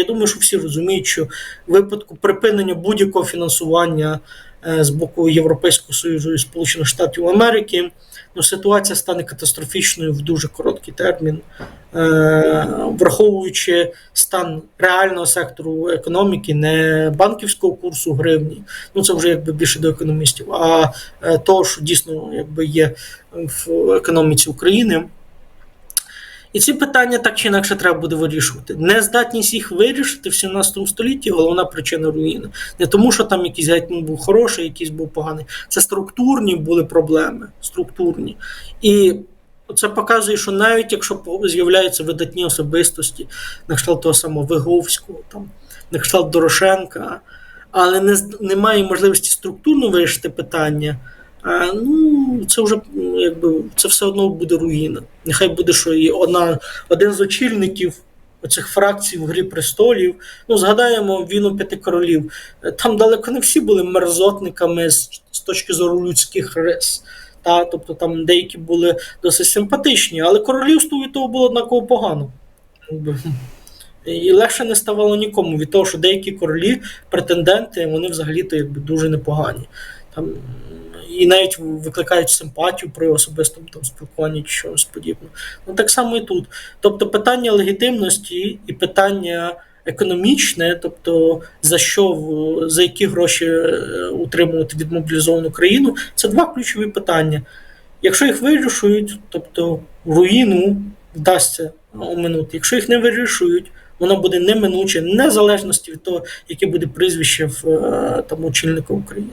Я думаю, що всі розуміють, що в випадку припинення будь-якого фінансування е, з боку Європейського Союзу і Сполучених Штатів Америки, ну, ситуація стане катастрофічною в дуже короткий термін, Е, враховуючи стан реального сектору економіки, не банківського курсу гривні, ну це вже якби більше до економістів, а е, того, що дійсно якби є в економіці України. І ці питання так чи інакше треба буде вирішувати. Нездатність їх вирішити в 17 столітті головна причина руїни. Не тому, що там якийсь гетьман був хороший, якийсь був поганий. Це структурні були проблеми. Структурні. І це показує, що навіть якщо з'являються видатні особистості, на кшталт того самого Виговського, там, на кшталт Дорошенка, але не, немає можливості структурно вирішити питання. А, ну, це вже якби це все одно буде руїна. Нехай буде, що і одна, один з очільників оцих фракцій в Грі престолів. Ну, згадаємо війну п'яти королів. Е, Там далеко не всі були мерзотниками з, з точки зору людських рис. Та, тобто там деякі були досить симпатичні, але королівству від того було однаково погано. І легше не ставало нікому від того, що деякі королі, претенденти, вони взагалі-то якби дуже непогані. Там, і навіть викликають симпатію при особистому там, спілкуванні чи щось подібне. Ну так само і тут. Тобто питання легітимності і питання економічне, тобто за що за які гроші е, утримувати відмобілізовану країну, це два ключові питання. Якщо їх вирішують, тобто руїну вдасться оминути. Якщо їх не вирішують, воно буде неминуче, незалежності від того, яке буде прізвище в тому там очільника України.